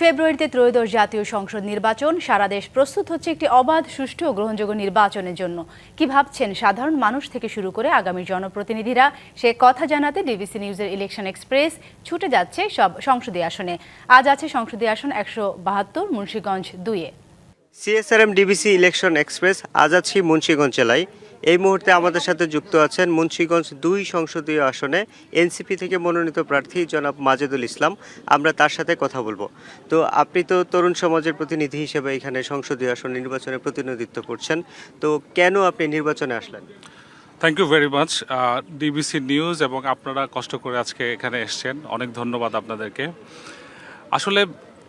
ফেব্রুয়ারিতে ত্রয়োদশ জাতীয় সংসদ নির্বাচন। সারা দেশ প্রস্তুত হচ্ছে একটি অবাধ, সুষ্ঠু ও গ্রহণযোগ্য নির্বাচনের জন্য। কি ভাবছেন সাধারণ মানুষ থেকে শুরু করে আগামী জনপ্রতিনিধিরা? সে কথা জানাতে ডিবিসি নিউজের ইলেকশন এক্সপ্রেস ছুটে যাচ্ছে সব সংসদীয় আসনে। আজ আছে সংসদীয় আসন একশো বাহাত্তর, মুন্সীগঞ্জ দুইয়ে। সিএসআরএম ডিবিসি ইলেকশন এক্সপ্রেস, আজ আছি মুন্সীগঞ্জ জেলায়। এই মুহূর্তে আমাদের সাথে যুক্ত আছেন মুন্সিগঞ্জ দুই সংসদীয় আসনে এনসিপি থেকে মনোনীত প্রার্থী জনাব মাজেদুল ইসলাম। আমরা তার সাথে কথা বলব। তো আপনি তো তরুণ সমাজের প্রতিনিধি হিসেবে এখানে সংসদীয় আসন নির্বাচনে প্রতিনিধিত্ব করছেন। তো কেন আপনি নির্বাচনে আসলেন? Thank you very much DBC news এবং আপনারা কষ্ট করে আজকে এখানে এসছেন। অনেক ধন্যবাদ আপনাদেরকে। আসলে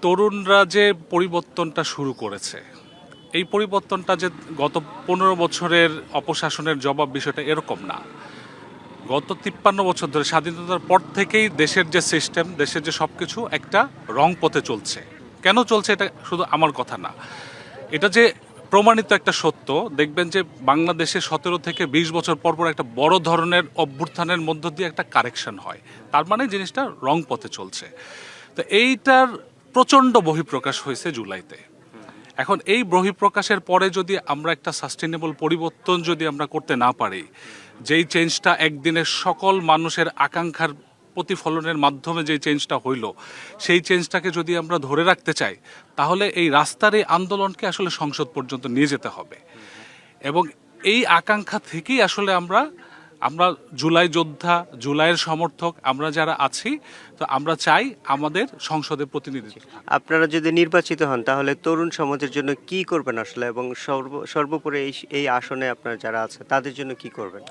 তরুণরা যে পরিবর্তনটা শুরু করেছে এই পরিবর্তনটা যে গত পনেরো বছরের অপশাসনের জবাব বিষয়টা এরকম না। গত তিপ্পান্ন বছর ধরে স্বাধীনতার পর থেকেই দেশের যে সিস্টেম, দেশের যে সব কিছু একটা রং পথে চলছে। কেন চলছে এটা শুধু আমার কথা না। এটা যে প্রমাণিত একটা সত্য, দেখবেন যে বাংলাদেশে সতেরো থেকে বিশ বছর পর পর একটা বড় ধরনের অভ্যুত্থানের মধ্য দিয়ে একটা কারেকশন হয়। তার মানে জিনিসটা রং পথে চলছে। তো এইটার প্রচণ্ড বহিঃপ্রকাশ হয়েছে জুলাইতে। এখন এই বহিঃপ্রকাশের পরে যদি আমরা একটা সাস্টেনেবল পরিবর্তন যদি আমরা করতে না পারি, যেই চেঞ্জটা একদিনের সকল মানুষের আকাঙ্ক্ষার প্রতিফলনের মাধ্যমে যে চেঞ্জটা হইল, সেই চেঞ্জটাকে যদি আমরা ধরে রাখতে চাই, তাহলে এই রাস্তার এই আন্দোলনকে আসলে সংসদ পর্যন্ত নিয়ে যেতে হবে। এবং এই আকাঙ্ক্ষা থেকেই আসলে আমরা আমরা জুলাই যোদ্ধা জুলাইয়ের সমর্থক আমরা যারা আছি তো আমরা চাই আমাদের সংসদে প্রতিনিধিত্ব। আপনারা যদি নির্বাচিত হন তাহলে তরুণ সমাজের জন্য কি করবেন আসলে? এবং সর্ব সর্বোপরি এই এই আসনে আপনারা যারা আছে তাদের জন্য কি করবেন?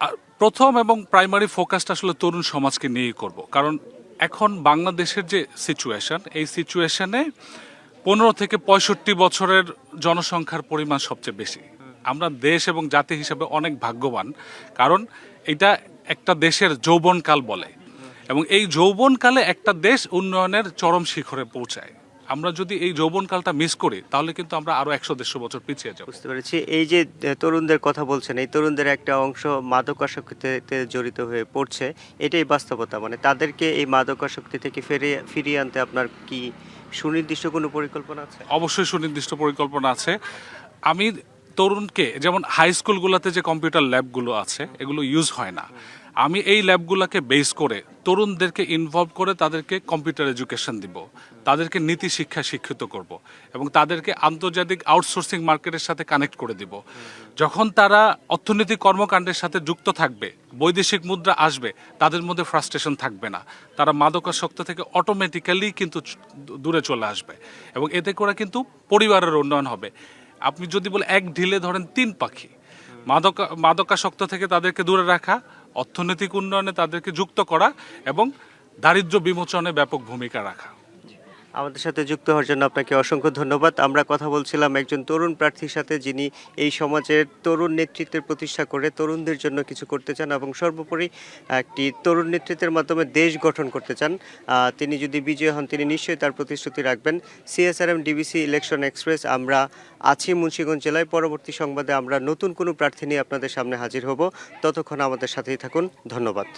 আর প্রথম এবং প্রাইমারি ফোকাসটা আসলে তরুণ সমাজকে নিয়েই করব। কারণ এখন বাংলাদেশের যে সিচুয়েশন এই সিচুয়েশনে পনেরো থেকে পঁয়ষট্টি বছরের জনসংখ্যার পরিমাণ সবচেয়ে বেশি। আমরা দেশ এবং জাতি হিসেবে অনেক ভাগ্যবান। কারণ এটা একটা দেশের যৌবনকাল বলে। এবং এই যৌবনকালে একটা দেশ উন্নয়নের চরম শিখরে পৌঁছায়। আমরা যদি এই যৌবনকালটা মিস করি তাহলে কিন্তু আমরা আরও একশো দেড়শো বছর পিছিয়ে যাব। বুঝতে পেরেছি। এই যে তরুণদের কথা বলছেন এই তরুণদের একটা অংশ মাদকাসক্তিতে জড়িত হয়ে পড়ছে এটাই বাস্তবতা। মানে তাদেরকে এই মাদকাসক্তি থেকে ফিরিয়ে ফিরিয়ে আনতে আপনার কি সুনির্দিষ্ট কোনো পরিকল্পনা আছে? অবশ্যই সুনির্দিষ্ট পরিকল্পনা আছে। আমি তরুণকে, যেমন হাই স্কুলগুলোতে যে কম্পিউটার ল্যাবগুলো আছে, এগুলো ইউজ হয় না। আমি এই ল্যাবগুলোকে বেস করে তরুণদেরকে ইনভলভ করে তাদেরকে কম্পিউটার এডুকেশন দিব, তাদেরকে নীতি শিক্ষা শিক্ষিত করব এবং তাদেরকে আন্তর্জাতিক আউটসোর্সিং মার্কেটের সাথে কানেক্ট করে দিব। যখন তারা অর্থনৈতিক কর্মকাণ্ডের সাথে যুক্ত থাকবে, বৈদেশিক মুদ্রা আসবে, তাদের মধ্যে ফ্রাস্ট্রেশন থাকবে না। তারা মাদকাসক্ত থেকে অটোমেটিক্যালি কিন্তু দূরে চলে আসবে এবং এতে করে কিন্তু পরিবারের উন্নয়ন হবে। আপনি যদি বলে এক ঢিলে ধরেন তিন পাখি, মাদক, মাদকাসক্ত থেকে তাদেরকে দূরে রাখা, অর্থনৈতিক উন্নয়নে তাদেরকে যুক্ত করা এবং দারিদ্র বিমোচনে ব্যাপক ভূমিকা রাখা। আমাদের সাথে যুক্ত হওয়ার জন্য আপনাকে অসংখ্য ধন্যবাদ। আমরা কথা বলছিলাম একজন তরুণ প্রার্থীর সাথে যিনি এই সমাজের তরুণ নেতৃত্বের প্রতিষ্ঠা করে তরুণদের জন্য কিছু করতে চান এবং সর্বোপরি একটি তরুণ নেতৃত্বের মাধ্যমে দেশ গঠন করতে চান। তিনি যদি বিজয় হন, তিনি নিশ্চয়ই তার প্রতিশ্রুতি রাখবেন। সিএসআরএম ডিবিসি ইলেকশন এক্সপ্রেস, আমরা আছি মুন্সিগঞ্জ জেলায়। পরবর্তী সংবাদে আমরা নতুন কোনো প্রার্থী নিয়ে আপনাদের সামনে হাজির হব। ততক্ষণ আমাদের সাথেই থাকুন। ধন্যবাদ।